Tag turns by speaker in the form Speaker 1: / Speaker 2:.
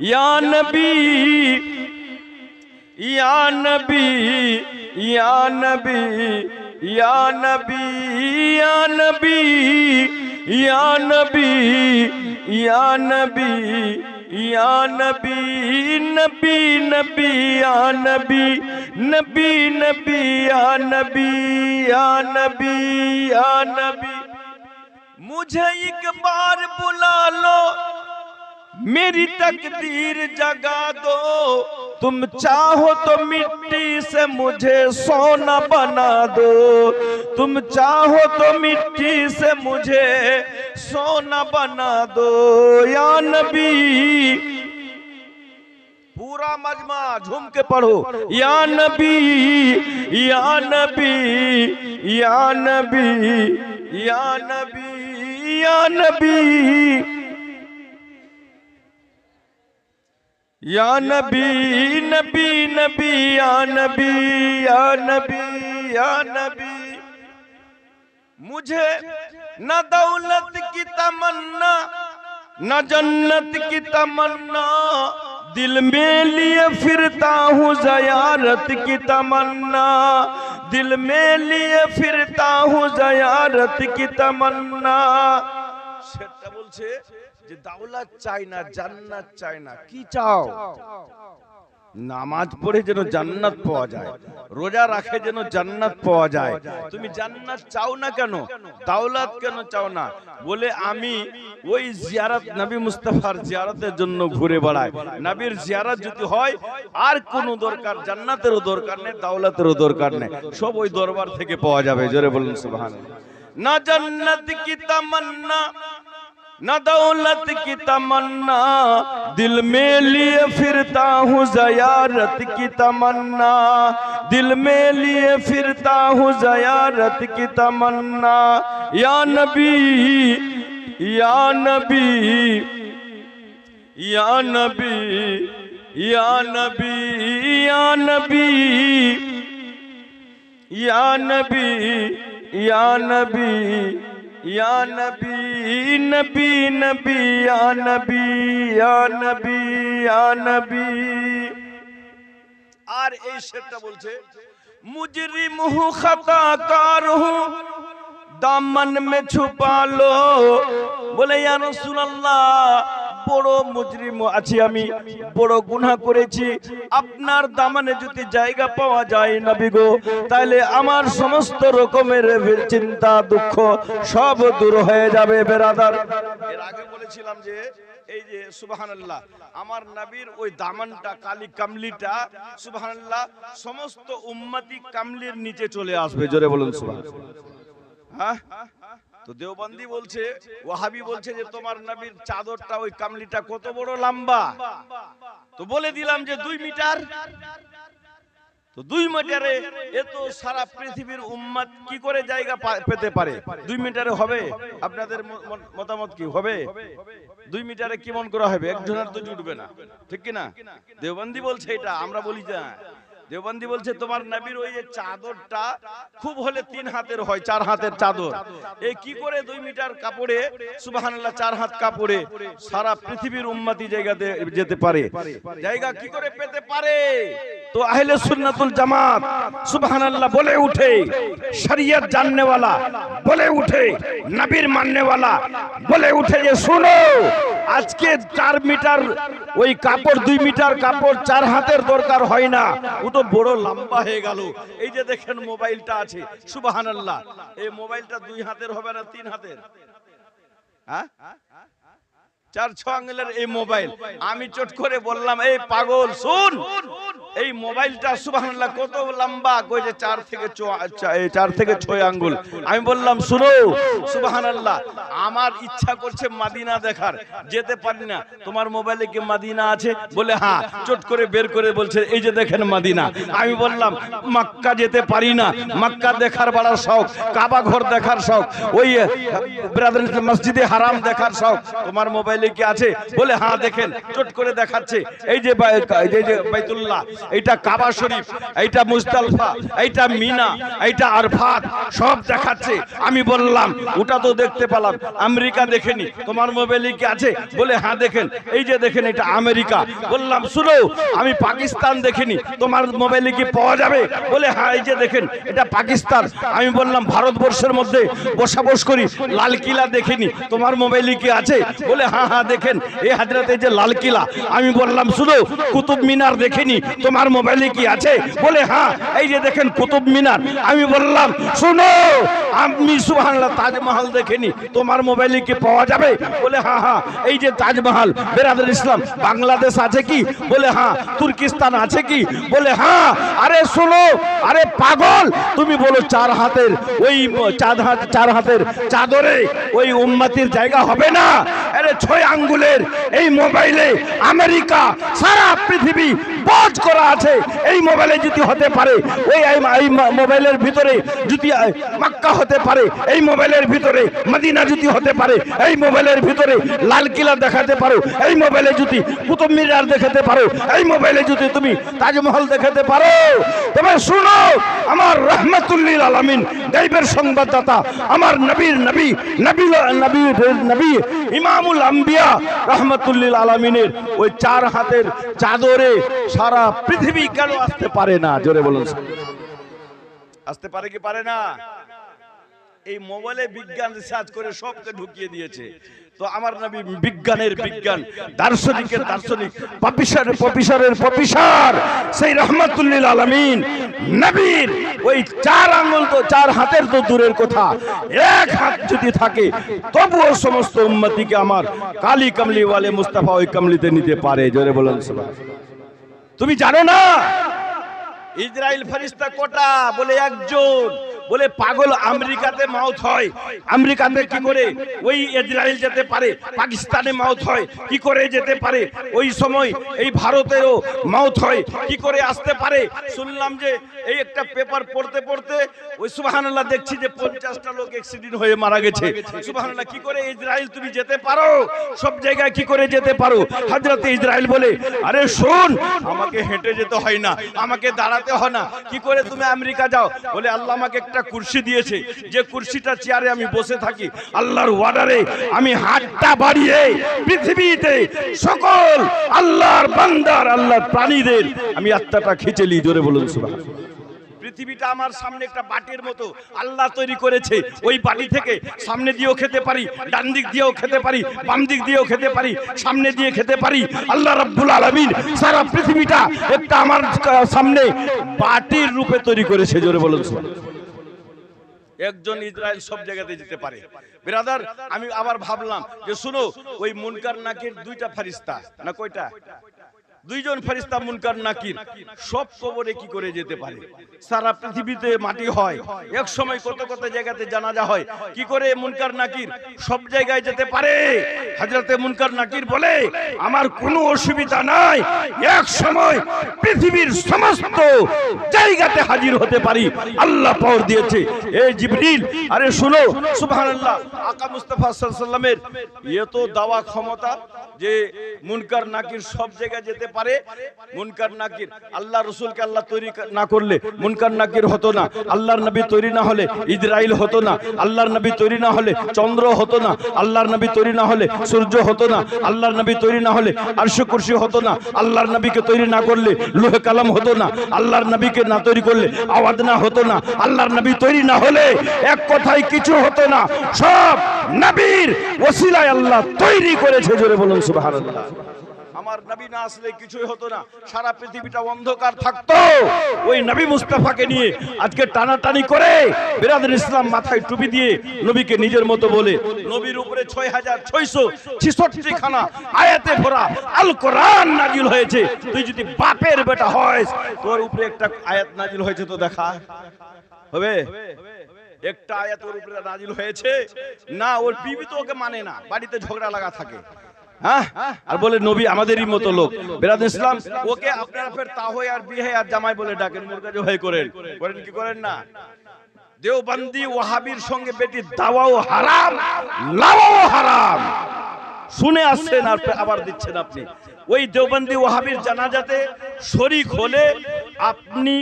Speaker 1: یا نبی یا نبی یا نبی یا نبی یا نبی یا نبی یا نبی یا نبی نبی نبی یا نبی نبی نبی یا نبی یا نبی یا نبی مجھے ایک بار بلا لو میری تقدیر جگا دو۔ تم چاہو تو مٹی سے مجھے سونا بنا دو۔ تم چاہو تو مٹی سے مجھے سونا بنا دو۔ یا نبی، پورا مجمع جھوم کے پڑھو۔ یا نبی یا نبی یا نبی یا نبی یا نبی۔ یا نبی نبی نبی، یا نبی یا نبی یا نبی۔ مجھے نہ دولت کی تمنا، نہ جنت کی تمنا۔ دل میں لیے پھرتا ہوں زیارت کی تمنا۔ دل میں لیے پھرتا ہوں زیارت کی تمنا۔ যে দাওলাত চাই না, জান্নাত চাই না, কি চাও? নামাজ পড়ে যেন জান্নাত পাওয়া যায়, রোজা রাখে যেন জান্নাত পাওয়া যায়। তুমি জান্নাত চাও না কেন? দাওলাত কেন চাও না? বলে আমি ওই জিয়ারত নবী মুস্তাফার জিয়ারতের জন্য ঘুরে বেড়াই। নবীর জিয়ারত যদি হয়, আর কোনো দরকার, জান্নাতেরও দরকার নেই, দাওলাতেরও দরকার নেই। সব ওই দরবার থেকে পাওয়া যাবে, জোরে বলুন সুবহানাল্লাহ। না জান্নাত কি তামান্না نہ دولت کی تمنا، دل میں لیے پھرتا ہوں زیارت کی تمنا۔ دل میں لیے پھرتا ہوں زیارت کی تمنا۔ یا نبی یا نبی یا نبی یا نبی یا نبی یا نبی یا نبی۔ یا نبی نبی نبی یا نبی یا نبی یا نبی আর এই শেরটা বলছে, মুজরিম হু খতা কার হু, দামন মে ছুপা লো। বলে, ইয়া রাসূলুল্লাহ বড় মুজরিম আছি আমি, বড় গুনাহ করেছি। আপনার দামানে যদি জায়গা পাওয়া যায় নবী গো, তাহলে আমার সমস্ত রকমের চিন্তা দুঃখ সব দূর হয়ে যাবে বেরাদার। এর আগে বলেছিলাম যে, এই যে সুবহানাল্লাহ, আমার নবীর ওই দামানটা, কালি কামলিটা, সুবহানাল্লাহ, সমস্ত উম্মতি কামলির নিচে চলে আসবে। জোরে বলুন সুবহানাল্লাহ। হ্যাঁ? তো দেওবন্দি বলছে ওয়াহাবি বলছে যে তোমার নবীর চাদরটা ওই কামলিটা কত বড় লম্বা। তো বলে দিলাম যে দুই মিটার। তো দুই মিটারে এত সারা পৃথিবীর উম্মত কি করে জায়গা পেতে পারে? দুই মিটারে হবে? আপনাদের মতামত কি? হবে? দুই মিটারে কি মন করা হবে? একজনের তো জুটবে না। ঠিক কি না দেওবন্দি বলছে এটা আমরা বলি যে হ্যাঁ। দেওবন্দি বলছে তোমার নবীর ওই যে চাদরটা খুব হলে তিন হাতের হয় চার হাতের চাদর এই কি করে দুই মিটার কাপড়ে সুবহানাল্লাহ চার হাত কাপড়ে সারা পৃথিবীর উম্মতি জায়গাতে যেতে পারে জায়গা কি করে পেতে পারে তো আহলে সুন্নাতুল জামাত সুবহানাল্লাহ বলে উঠে শরিয়ত জাননে वाला বলে উঠে নবীর মাননে वाला বলে উঠে যে শুনো আজকে চার মিটার ওই কাপড় দুই মিটার কাপড় চার হাতের দরকার হয় না। ও তো বড় লম্বা হয়ে গেল। এই যে দেখেন মোবাইলটা আছে সুবাহান এই মোবাইলটা দুই হাতের হবে না তিন হাতের? হ্যাঁ? চার ছ আঙ্গুলের এই মোবাইল। আমি চট করে বললাম এই পাগল শুন। এই মোবাইলটা সুবহানাল্লাহ কত লম্বা কই যে চার থেকে চার থেকে ছয় আঙ্গুল। আমি বললাম শুনো সুবহানাল্লাহ আমার ইচ্ছা করছে মাদিনা দেখার। যেতে পারি না। তোমার মোবাইলে কি মাদিনা আছে? বলে হ্যাঁ। চট করে বের করে বলছে এই যে দেখেন মাদিনা। আমি বললাম মাক্কা যেতে পারি না। মাক্কা দেখার বাড়ার শখ কাবা ঘর দেখার শখ ওই ব্রাদার মসজিদে হারাম দেখার শখ। তোমার মোবাইলে কি আছে? বলে হ্যাঁ দেখেন, চট করে দেখাচ্ছে। এই যে বাইতুল্লাহ, এইটা কাবা শরীফ, এইটা মুস্তালফা এইটা মিনা, এইটা আরফাত, সব দেখাচ্ছে। আমি বললাম, ওটা তো দেখতে পেলাম, আমেরিকা দেখেনি, তোমার মোবাইলে কি আছে? বলে হ্যাঁ দেখেন, এই যে দেখেন, এটা আমেরিকা। বললাম, শুনো, আমি পাকিস্তান দেখিনি, তোমার মোবাইলে কি পাওয়া যাবে? বলে হ্যাঁ এই যে দেখেন, এটা পাকিস্তান। আমি বললাম, ভারতবর্ষের মধ্যে বসাবস করি, লাল কিলা দেখিনি, তোমার মোবাইলে কি আছে? বলে হ্যাঁ হ্যাঁ দেখেন এই হাজরাতে যে লাল কিলা, আমি বললাম, শুধু কুতুব মিনার দেখিনি, তোমার মোবাইলে কি আছে? বলে হ্যাঁ এই যে দেখেন কুতুব মিনার। আমি বললাম, শুনো, আমি সুবহানাল্লাহ তাজমহল দেখিনি, তোমার মোবাইলে কি পাওয়া যাবে? বলে হ্যাঁ হ্যাঁ এই যে তাজমহল বেরাদুল ইসলাম, বাংলাদেশ আছে কি? বলে হ্যাঁ তুর্কিস্তান আছে কি? বলে হ্যাঁ আরে শোনো, আরে পাগল, তুমি বলো চার হাতের ওই চাঁদ হাত, চার হাতের চাদরে ওই উম্মাতির জায়গা হবে না? আরে ছয় আঙ্গুলের এই মোবাইলে আমেরিকা সারা পৃথিবী বজ করা আছে। এই মোবাইলে যদি হতে পারে। ওই এই মোবাইলের ভিতরে যদি মাক্কা হতে পারে। এই মোবাইলের ভিতরে মদিনা যদি হতে পারে। এই মোবাইলের ভিতরে লাল কিলা দেখাতে পারো। এই মোবাইলে যদি কুতুব মিনার দেখাতে পারো। এই মোবাইলে যদি তুমি তাজমহল দেখাতে পারো। তবে শুনো, আমার রহমতুল্লিল আলামিন, গাইবের সংবাদদাতা, আমার নবীর নবী নবী নবী নবী ইমামুল আম্বিয়া রহমতুল্লিল আলামিনের ওই চার হাতের চাদরে সারা পৃথিবী কেন আসতে পারে না? জোরে বলুন। আসতে পারে কি পারে না? এই মোবাইলে বিজ্ঞান রিসার্চ করে সবকে ঢুকিয়ে দিয়েছে। তো আমার নবী বিজ্ঞানের বিজ্ঞান, দার্শনিকের দার্শনিক প্রফেসরের প্রফেসরের প্রফেসর সেই রহমতুল্লিল আলামিন, নবীর ওই চার আঙ্গুল তো, চার হাতের তো দূরের কথা। এক হাত যদি থাকে, তবুও সমস্ত উম্মতিকে আমার কালি কামলি ওয়ালে মুস্তাফা ওই কামলিতে নিতে পারে। জোরে বলুন, সুবহানাল্লাহ। তুমি জানো না? ইসরায়েল ফেরিস্তা কোটা? বলে একজন। বলে, পাগল আমেরিকাতে মাউথ হয়। আমেরিকাতে কি করে? ওই ইসরায়েল যেতে পারে, পাকিস্তানে মাউথ হয়, কি করে যেতে পারে? ওই সময় এই ভারতেরও মাউথ হয়, কি করে আসতে পারে? শুনলাম যে এই একটা পেপার পড়তে পড়তে ওই সুবহানাল্লাহ দেখছি যে পঞ্চাশটা লোক অ্যাক্সিডেন্ট হয়ে মারা গেছে। সুবহানাল্লাহ, কি করে ইসরায়েল তুমি যেতে পারো? সব জায়গায় কি করে যেতে পারো? হযরত ইসরায়েল বলে, আরে শোন, আমাকে হেঁটে যেতে হয় না, আমাকে দাঁড়াতে হয় না। কি করে তুমি আমেরিকা যাও? বলে, আল্লাহ আমাকে একটা কুর্সি দিয়েছে। যে কুর্সিটা চেয়ারে আমি বসে থাকি, আল্লাহর ওয়ার্ডারে আমি হাতটা বাড়িয়ে পৃথিবীতে সকল আল্লাহর বান্দার, আল্লাহর প্রাণীদের আমি আত্মাটা খিচেলি জোরে বলুন সুবহানাল্লাহ। পৃথিবীটা আমার সামনে একটা বাটির মতো আল্লাহ তৈরি করেছে। ওই বাটি থেকে সামনে দিয়েও খেতে পারি, ডান দিক দিয়েও খেতে পারি, বাম দিক দিয়েও খেতে পারি, সামনে দিয়ে খেতে পারি। আল্লাহ রাব্বুল আলামিন সারা পৃথিবীটা একটা আমার সামনে বাটির রূপে তৈরি করেছে, জোরে বলুন। একজন ইসরায়েল সব জায়গাতে যেতে পারে। ব্রাদার আমি আবার ভাবলাম যে শুনো, ওই মুনকার নাকির দুইটা ফারিস্তা, না কয়টা? দুইজন ফেরিস্তা মুনকার নাকির, সব কবরে কি করে যেতে পারে? সারা পৃথিবীতে মাটি হয় এক সময় কত কত জায়গাতে জানাজা হয়, কি করে মুনকার নাকির? সব জায়গায় যেতে পারে। হযরতে মুনকার নাকির বলে, আমার কোনো অসুবিধা নাই এক সময় পৃথিবীর সমস্ত জায়গাতে হাজির হতে পারি। আল্লাহ পাওয়ার দিয়েছে। এই জিবরিল, আরে শুনো, সুবহানাল্লাহ, আকা মুস্তাফা সাল্লাল্লাহু আলাইহি সাল্লামের ইয়ে তো দাওয়া ক্ষমতা যে মুনকার নাকির সব জায়গায় যেতে পারে। মুনকার নাকির। আল্লাহ রসুলকে আল্লাহ তৈরি না করলে মুনকার নাকির হতো না। আল্লাহর নবী তৈরি না হলে হতো না। আল্লাহর নবী তৈরি না হলে চন্দ্র হতো না। আল্লাহর নবী তৈরি না হলে সূর্য হতো না। আল্লাহর নবী তৈরি না হলে হতো না। আল্লাহর নবীকে তৈরি না করলে লোহে কালাম হতো না। আল্লাহর নবীকে না তৈরি করলে আওয়াজ না হতো না। আল্লাহর নবী তৈরি না হলে এক কথায় কিছু হতো না। সব নবীর ওসিলায় আল্লাহ তৈরি করেছে। জোরে বলুন আমার নবী না আসলে কিছুই হতো না। সারা পৃথিবীটা অন্ধকার থাকতো। ওই নবী মুস্তাফাকে নিয়ে আজকে টানাটানি করে বিরাদুল ইসলাম মাথায় টুপি দিয়ে নবীকে নিজের মতো বলে, নবীর উপরে ছয় হাজার ছয়শো ছিষট্টি খানা আয়াতে ভরা আল কোরআন নাজিল হয়েছে। তুই যদি বাপের বেটা হয় তোর উপরে একটা আয়াত নাজিল হয়েছে তো দেখা। হবে? একটা আয়াত ওর উপরে নাজিল হয়েছে। না, ওর বিবি তো ওকে মানে না। বাড়িতে ঝগড়া লাগা থাকে। হ্যাঁ? আর বলে, নবী আমাদেরই মতো লোক। বেরাদ ইসলাম, ওকে আপনারা ফের তাহই আর বিহে আর জামাই বলে ডাকেন, মুরগা জবাই করেন। করেন কি করেন না? দেওবন্দি ওয়াহাবির সঙ্গে বেটি দাওয়াও হারাম, লাওয়াও হারাম। শুনে আসছেন আর আবার দিচ্ছেন আপনি। ওই দেওবন্দি ওয়াহাবির জানাজাতে শরিক হলে আপনি